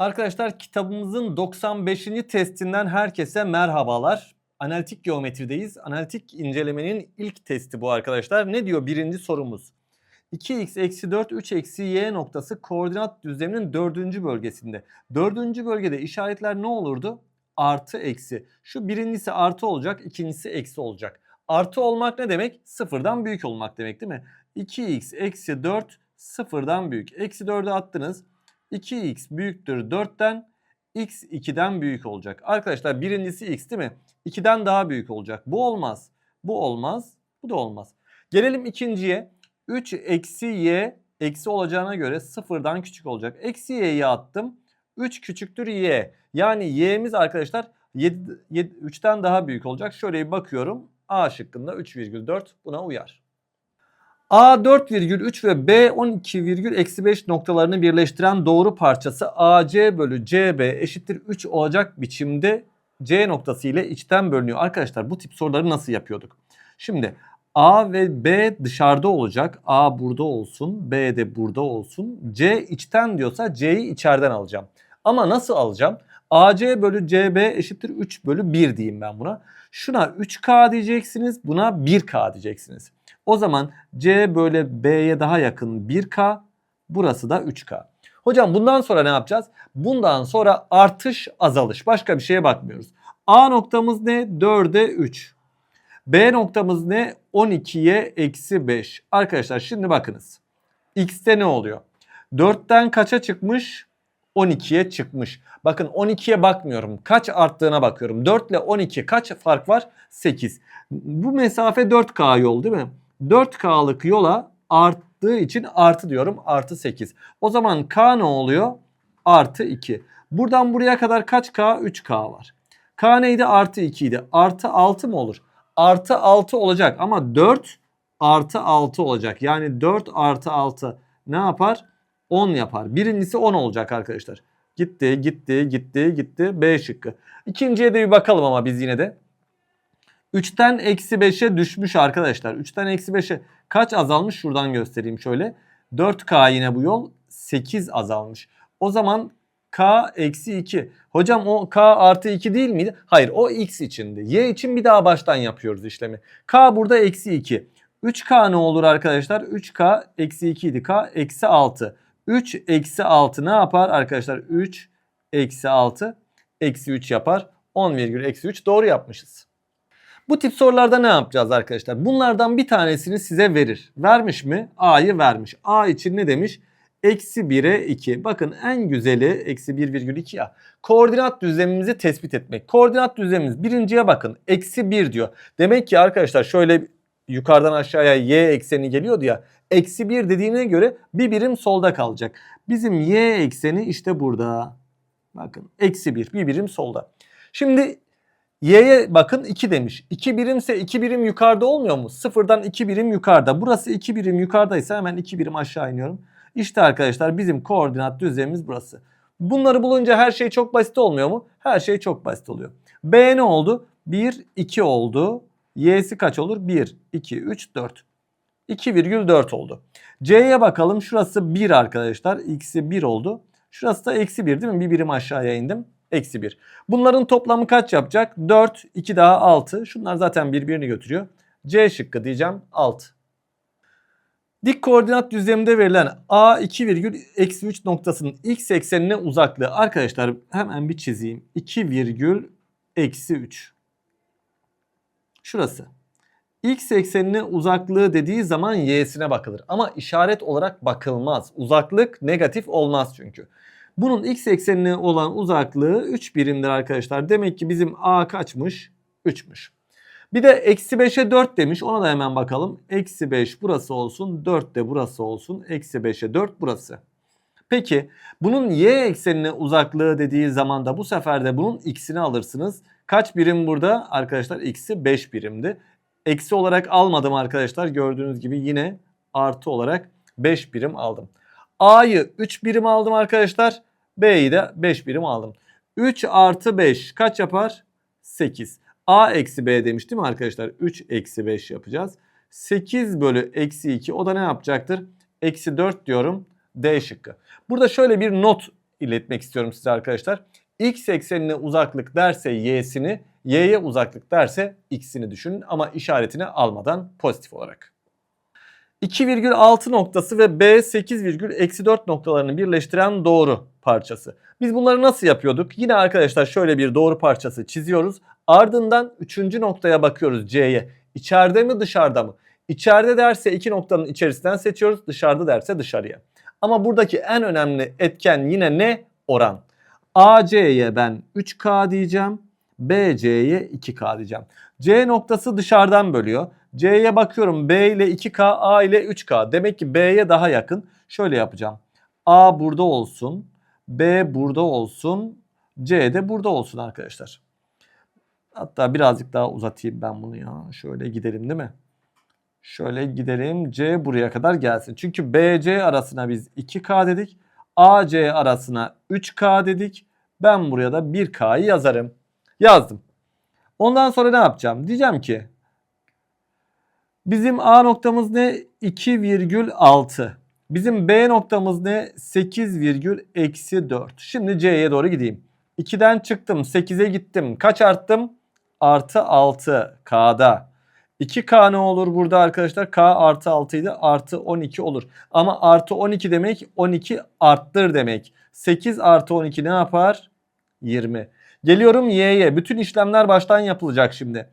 Arkadaşlar kitabımızın 95. testinden herkese merhabalar. Analitik geometrideyiz. Analitik incelemenin ilk testi bu arkadaşlar. Ne diyor birinci sorumuz? 2x eksi 4 3 eksi y noktası koordinat düzleminin dördüncü bölgesinde. Dördüncü bölgede işaretler ne olurdu? Artı eksi. Şu birincisi artı olacak, ikincisi eksi olacak. Artı olmak ne demek? Sıfırdan büyük olmak demek değil mi? 2x eksi 4 sıfırdan büyük. Eksi 4'ü attınız. 2x büyüktür 4'ten x 2'den büyük olacak. Arkadaşlar birincisi x değil mi? 2'den daha büyük olacak. Bu olmaz. Bu olmaz. Bu da olmaz. Gelelim ikinciye. 3 eksi y eksi olacağına göre sıfırdan küçük olacak. Eksi y'yi attım. 3 küçüktür y. Yani y'miz arkadaşlar 7, 3'ten daha büyük olacak. Şöyle bir bakıyorum. A şıkkında 3,4 buna uyar. A 4,3 ve B 12,5 noktalarını birleştiren doğru parçası AC bölü CB eşittir 3 olacak biçimde C noktası ile içten bölünüyor. Arkadaşlar bu tip soruları nasıl yapıyorduk? Şimdi A ve B dışarıda olacak. A burada olsun, B de burada olsun. C içten diyorsa C'yi içeriden alacağım. Ama nasıl alacağım? AC bölü CB eşittir 3 bölü 1 diyeyim ben buna. Şuna 3K diyeceksiniz, buna 1K diyeceksiniz. O zaman C böyle B'ye daha yakın 1K. Burası da 3K. Hocam bundan sonra ne yapacağız? Bundan sonra artış azalış. Başka bir şeye bakmıyoruz. A noktamız ne? 4'e 3. B noktamız ne? 12'ye eksi 5. Arkadaşlar şimdi bakınız. X'te ne oluyor? 4'ten kaça çıkmış? 12'ye çıkmış. Bakın 12'ye bakmıyorum. Kaç arttığına bakıyorum. 4 ile 12 kaç fark var? 8. Bu mesafe 4K yol değil mi? 4K'lık yola arttığı için artı diyorum. Artı 8. O zaman K ne oluyor? Artı 2. Buradan buraya kadar kaç K? 3K var. K neydi? Artı 2 idi. Artı 6 mı olur? Artı 6 olacak ama 4 artı 6 olacak. Yani 4 artı 6 ne yapar? 10 yapar. Birincisi 10 olacak arkadaşlar. Gitti, gitti, gitti, gitti. B şıkkı. İkinciye de bir bakalım ama biz yine de. 3'ten eksi 5'e düşmüş arkadaşlar. 3'ten eksi 5'e kaç azalmış? Şuradan göstereyim şöyle. 4K yine bu yol 8 azalmış. O zaman K eksi 2. Hocam o K artı 2 değil miydi? Hayır o X içindi. Y için bir daha baştan yapıyoruz işlemi. K burada eksi 2. 3K ne olur arkadaşlar? 3K eksi 2 idi. K eksi 6. 3 eksi 6 ne yapar arkadaşlar? 3 eksi 6 eksi 3 yapar. 10 virgül eksi 3 doğru yapmışız. Bu tip sorularda ne yapacağız arkadaşlar? Bunlardan bir tanesini size verir. Vermiş mi? A'yı vermiş. A için ne demiş? Eksi 1'e 2. Bakın en güzeli eksi 1,2 ya. Koordinat düzlemimizi tespit etmek. Koordinat düzlemimiz birinciye bakın. Eksi 1 diyor. Demek ki arkadaşlar şöyle yukarıdan aşağıya y ekseni geliyordu ya. Eksi 1 dediğine göre bir birim solda kalacak. Bizim y ekseni işte burada. Bakın eksi 1 bir birim solda. Şimdi y'ye bakın 2 demiş. 2 birimse 2 birim yukarıda olmuyor mu? Sıfırdan 2 birim yukarıda. Burası 2 birim yukarıdaysa hemen 2 birim aşağı iniyorum. İşte arkadaşlar bizim koordinat düzlemimiz burası. Bunları bulunca her şey çok basit olmuyor mu? Her şey çok basit oluyor. B ne oldu? 1, 2 oldu. Y'si kaç olur? 1, 2, 3, 4. 2,4 oldu. C'ye bakalım. Şurası 1 arkadaşlar. X'i 1 oldu. Şurası da eksi 1 değil mi? Bir birim aşağıya indim. Eksi 1. Bunların toplamı kaç yapacak? 4, 2 daha 6. Şunlar zaten birbirini götürüyor. C şıkkı diyeceğim 6. Dik koordinat düzleminde verilen A 2 virgül eksi 3 noktasının x eksenine uzaklığı. Arkadaşlar hemen bir çizeyim. 2 virgül eksi 3. Şurası. X eksenine uzaklığı dediği zaman y'sine bakılır. Ama işaret olarak bakılmaz. Uzaklık negatif olmaz çünkü. Bunun x eksenine olan uzaklığı 3 birimdir arkadaşlar. Demek ki bizim A kaçmış? 3'müş. Bir de eksi 5'e 4 demiş. Ona da hemen bakalım. Eksi 5 burası olsun. 4 de burası olsun. Eksi 5'e 4 burası. Peki bunun y eksenine uzaklığı dediği zaman da bu sefer de bunun x'ini alırsınız. Kaç birim burada? Arkadaşlar x'i 5 birimdi. Eksi olarak almadım arkadaşlar. Gördüğünüz gibi yine artı olarak 5 birim aldım. A'yı 3 birim aldım arkadaşlar. B'yi de 5 birim aldım. 3 artı 5 kaç yapar? 8. A eksi B demiş değil mi arkadaşlar? 3 eksi 5 yapacağız. 8 bölü eksi 2 o da ne yapacaktır? Eksi 4 diyorum D şıkkı. Burada şöyle bir not iletmek istiyorum size arkadaşlar. X eksenine uzaklık derse y'sini, y'ye uzaklık derse x'ini düşünün ama işaretini almadan pozitif olarak. 2,6 noktası ve B 8,-4 noktalarını birleştiren doğru parçası. Biz bunları nasıl yapıyorduk? Yine arkadaşlar şöyle bir doğru parçası çiziyoruz. Ardından 3. noktaya bakıyoruz C'ye. İçeride mi dışarıda mı? İçeride derse iki noktanın içerisinden seçiyoruz. Dışarıda derse dışarıya. Ama buradaki en önemli etken yine ne? Oran. AC'ye ben 3K diyeceğim. BC'ye 2K diyeceğim. C noktası dışarıdan bölüyor. C'ye bakıyorum B ile 2K, A ile 3K. Demek ki B'ye daha yakın. Şöyle yapacağım. A burada olsun. B burada olsun. C de burada olsun arkadaşlar. Hatta birazcık daha uzatayım ben bunu ya. Şöyle gidelim değil mi? Şöyle gidelim. C buraya kadar gelsin. Çünkü BC arasına biz 2K dedik. AC arasına 3K dedik. Ben buraya da 1K'yı yazarım. Yazdım. Ondan sonra ne yapacağım? Diyeceğim ki bizim A noktamız ne? 2,6. Bizim B noktamız ne? 8,-4. Şimdi C'ye doğru gideyim. 2'den çıktım 8'e gittim. Kaç arttım? Artı 6 K'da. 2K ne olur burada arkadaşlar? K artı 6 idi. Artı 12 olur. Ama artı 12 demek 12 arttır demek. 8 artı 12 ne yapar? 20. Geliyorum Y'ye. Bütün işlemler baştan yapılacak şimdi.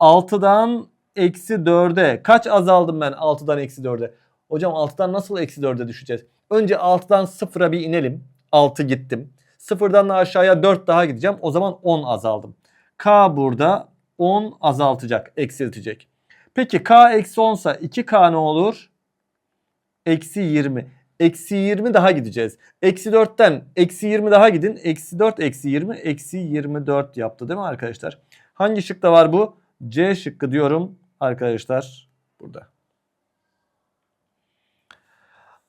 6'dan eksi 4'e. Kaç azaldım ben 6'dan eksi 4'e? Hocam 6'dan nasıl eksi 4'e düşeceğiz? Önce 6'dan 0'a bir inelim. 6 gittim. 0'dan da aşağıya 4 daha gideceğim. O zaman 10 azaldım. K burada 10 azaltacak, eksiltecek. Peki K eksi 10 ise 2K ne olur? Eksi 20. Eksi 20 daha gideceğiz. Eksi 4'ten eksi 20 daha gidin. Eksi 4 eksi 20 eksi 24 yaptı değil mi arkadaşlar? Hangi şıkta var bu? C şıkkı diyorum arkadaşlar burada.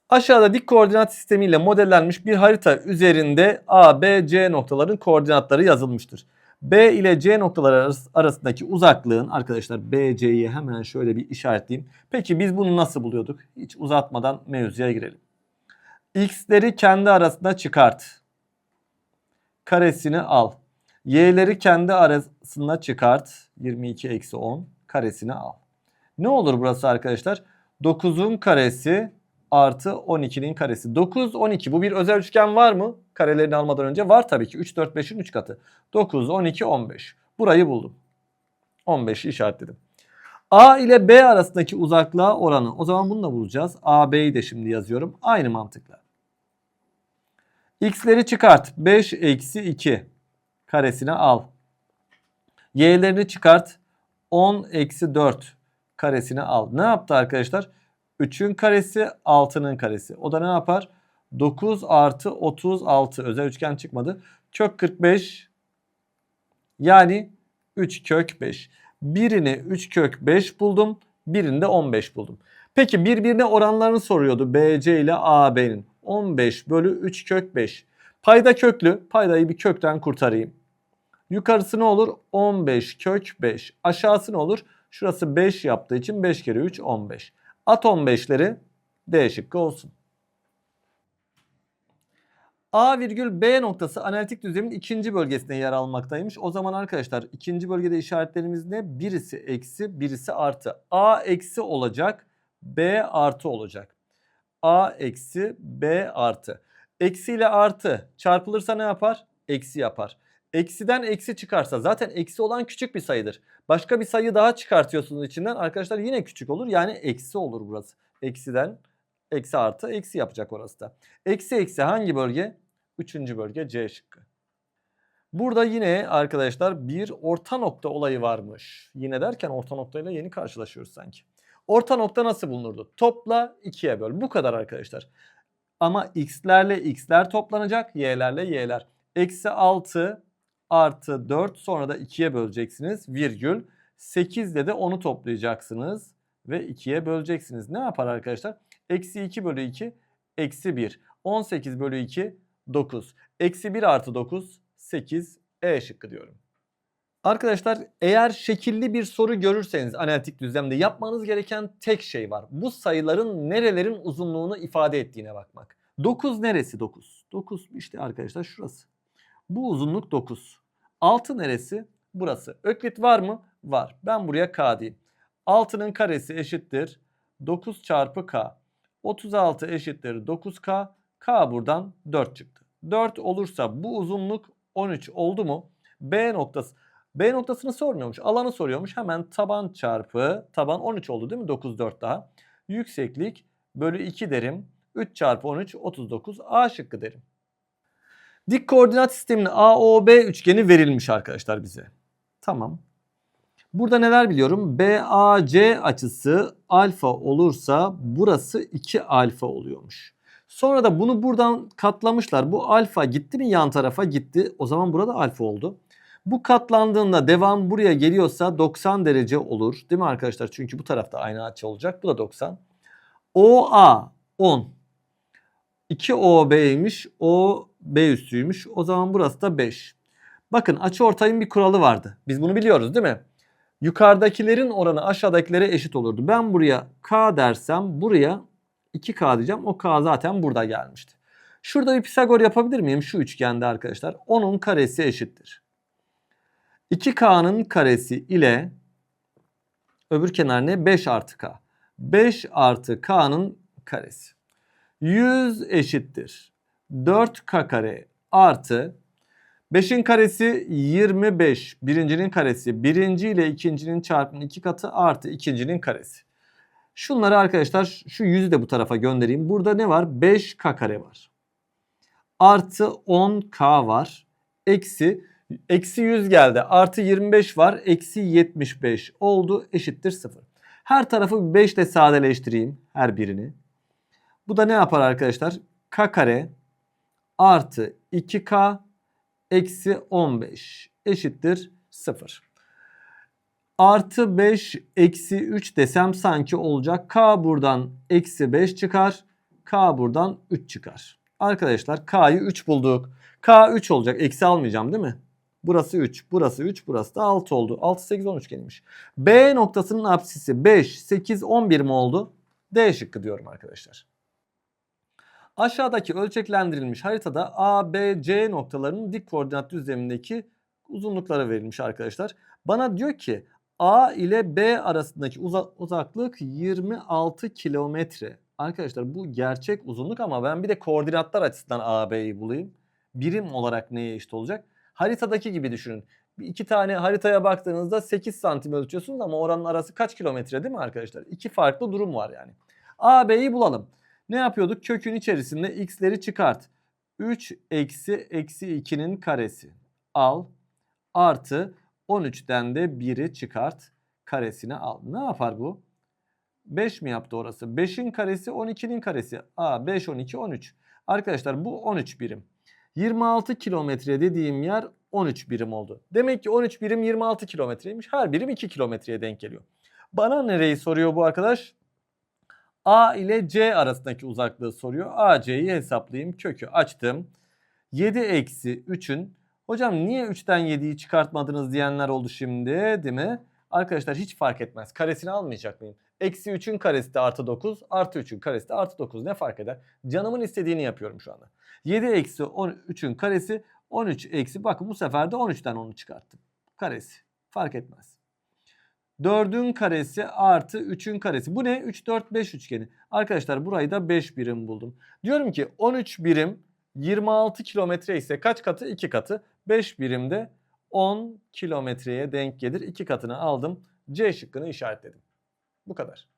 Aşağıda dik koordinat sistemiyle modellenmiş bir harita üzerinde A, B, C noktaların koordinatları yazılmıştır. B ile C noktaları arasındaki uzaklığın arkadaşlar BC'yi hemen şöyle bir işaretleyeyim. Peki biz bunu nasıl buluyorduk? Hiç uzatmadan mevzuya girelim. X'leri kendi arasında çıkart. Karesini al. Y'leri kendi arasında çıkart. 22 eksi 10 karesini al. Ne olur burası arkadaşlar? 9'un karesi artı 12'nin karesi. 9, 12 bu bir özel üçgen var mı? Karelerini almadan önce var tabii ki. 3, 4, 5'in 3 katı. 9, 12, 15. Burayı buldum. 15'i işaretledim. A ile B arasındaki uzaklığa oranı. O zaman bunu da bulacağız. AB'yi de şimdi yazıyorum. Aynı mantıkla. X'leri çıkart. 5 eksi 2 karesine al. Y'lerini çıkart. 10 eksi 4 karesine al. Ne yaptı arkadaşlar? 3'ün karesi 6'nın karesi. O da ne yapar? 9 artı 36 özel üçgen çıkmadı. Kök 45 yani 3 kök 5. Birini 3 kök 5 buldum. Birini de 15 buldum. Peki birbirine oranlarını soruyordu BC ile AB'nin. 15 bölü 3 kök 5. Payda köklü. Paydayı bir kökten kurtarayım. Yukarısı ne olur? 15 kök 5. Aşağısı ne olur? Şurası 5 yaptığı için 5 kere 3 15. At 15'leri D şıkkı olsun. A virgül B noktası analitik düzlemin ikinci bölgesinde yer almaktaymış. O zaman arkadaşlar ikinci bölgede işaretlerimiz ne? Birisi eksi, birisi artı. A eksi olacak, B artı olacak. A eksi, B artı. Eksi ile artı çarpılırsa ne yapar? Eksi yapar. Eksiden eksi çıkarsa zaten eksi olan küçük bir sayıdır. Başka bir sayı daha çıkartıyorsunuz içinden arkadaşlar yine küçük olur. Yani eksi olur burası. Eksiden eksi artı eksi yapacak orası da. Eksi eksi hangi bölge? Üçüncü bölge C şıkkı. Burada yine arkadaşlar bir orta nokta olayı varmış. Yine derken orta noktayla yeni karşılaşıyoruz sanki. Orta nokta nasıl bulunurdu? Topla ikiye böl. Bu kadar arkadaşlar. Ama x'lerle x'ler toplanacak. Y'lerle y'ler. Eksi 6 artı 4 sonra da 2'ye böleceksiniz virgül. 8 ile de 10'u toplayacaksınız ve 2'ye böleceksiniz. Ne yapar arkadaşlar? Eksi 2 bölü 2 eksi 1. 18 bölü 2 9. Eksi 1 artı 9 8 E şıkkı diyorum. Arkadaşlar eğer şekilli bir soru görürseniz analitik düzlemde yapmanız gereken tek şey var. Bu sayıların nerelerin uzunluğunu ifade ettiğine bakmak. 9 neresi 9? 9 işte arkadaşlar şurası. Bu uzunluk 9. 6 neresi? Burası. Öklit var mı? Var. Ben buraya k diyeyim. 6'nın karesi eşittir 9 çarpı k. 36 eşittir 9k. K buradan 4 çıktı. 4 olursa bu uzunluk 13 oldu mu? B noktası. B noktasını sormuyormuş. Alanı soruyormuş. Hemen taban çarpı taban 13 oldu değil mi? 9 4 daha. Yükseklik bölü 2 derim. 3 çarpı 13 39. A şıkkı derim. Dik koordinat sisteminin AOB üçgeni verilmiş arkadaşlar bize. Tamam. Burada neler biliyorum? BAC açısı alfa olursa burası 2 alfa oluyormuş. Sonra da bunu buradan katlamışlar. Bu alfa gitti mi yan tarafa gitti. O zaman burada alfa oldu. Bu katlandığında devam buraya geliyorsa 90 derece olur. Değil mi arkadaşlar? Çünkü bu tarafta aynı açı olacak. Bu da 90. OA 10. 2 OB'ymiş. O B üstüymüş. O zaman burası da 5. Bakın açı ortayın bir kuralı vardı. Biz bunu biliyoruz değil mi? Yukarıdakilerin oranı aşağıdakilere eşit olurdu. Ben buraya K dersem buraya 2K diyeceğim. O K zaten burada gelmişti. Şurada bir Pisagor yapabilir miyim? Şu üçgende arkadaşlar. 10'un karesi eşittir. 2K'nın karesi ile öbür kenar ne? 5 artı K. 5 artı K'nın karesi. 100 eşittir. 4K kare artı 5'in karesi 25. Birincinin karesi. Birinci ile ikincinin çarpımının iki katı artı ikincinin karesi. Şunları arkadaşlar şu yüzü de bu tarafa göndereyim. Burada ne var? 5K kare var. Artı 10K var. Eksi Eksi 100 geldi. Artı 25 var. Eksi 75 oldu. Eşittir 0. Her tarafı 5 ile sadeleştireyim. Her birini. Bu da ne yapar arkadaşlar? K kare artı 2K eksi 15 eşittir 0. Artı 5 eksi 3 desem sanki olacak. K buradan eksi 5 çıkar. K buradan 3 çıkar. Arkadaşlar K'yı 3 bulduk. K 3 olacak. Eksi almayacağım değil mi? Burası 3, burası 3, burası da 6 oldu. 6, 8, 13 gelmiş. B noktasının apsisi 5, 8, 11 mi oldu? D şıkkı diyorum arkadaşlar. Aşağıdaki ölçeklendirilmiş haritada A, B, C noktalarının dik koordinat düzlemindeki uzunlukları verilmiş arkadaşlar. Bana diyor ki A ile B arasındaki uza- uzaklık 26 kilometre. Arkadaşlar bu gerçek uzunluk ama ben bir de koordinatlar açısından A, B'yi bulayım. Birim olarak neye eşit olacak? Haritadaki gibi düşünün. Bir iki tane haritaya baktığınızda 8 santim ölçüyorsunuz ama oranın arası kaç kilometre değil mi arkadaşlar? İki farklı durum var yani. A, B'yi bulalım. Ne yapıyorduk? Kökün içerisinde x'leri çıkart. 3 eksi eksi 2'nin karesi. Al. Artı 13'ten de 1'i çıkart. Karesini al. Ne yapar bu? 5 mi yaptı orası? 5'in karesi 12'nin karesi. A 5 12 13. Arkadaşlar bu 13 birim. 26 kilometre dediğim yer 13 birim oldu. Demek ki 13 birim 26 kilometreymiş. Her birim 2 kilometreye denk geliyor. Bana nereyi soruyor bu arkadaş? A ile C arasındaki uzaklığı soruyor. AC'yi hesaplayayım. Kökü açtım. 7 eksi 3'ün hocam niye 3'ten 7'yi çıkartmadınız diyenler oldu şimdi değil mi? Arkadaşlar hiç fark etmez. Karesini almayacak mıyım? Eksi 3'ün karesi de artı 9 artı 3'ün karesi de artı 9 ne fark eder? Canımın istediğini yapıyorum şu anda. 7 eksi 13'ün karesi 13 eksi bakın bu sefer de 13'ten 10'u çıkarttım. Karesi fark etmez. 4'ün karesi artı 3'ün karesi. Bu ne? 3, 4, 5 üçgeni. Arkadaşlar burayı da 5 birim buldum. Diyorum ki 13 birim 26 kilometre ise kaç katı? 2 katı. 5 birimde 10 kilometreye denk gelir. 2 katını aldım. C şıkkını işaretledim. Bu kadar.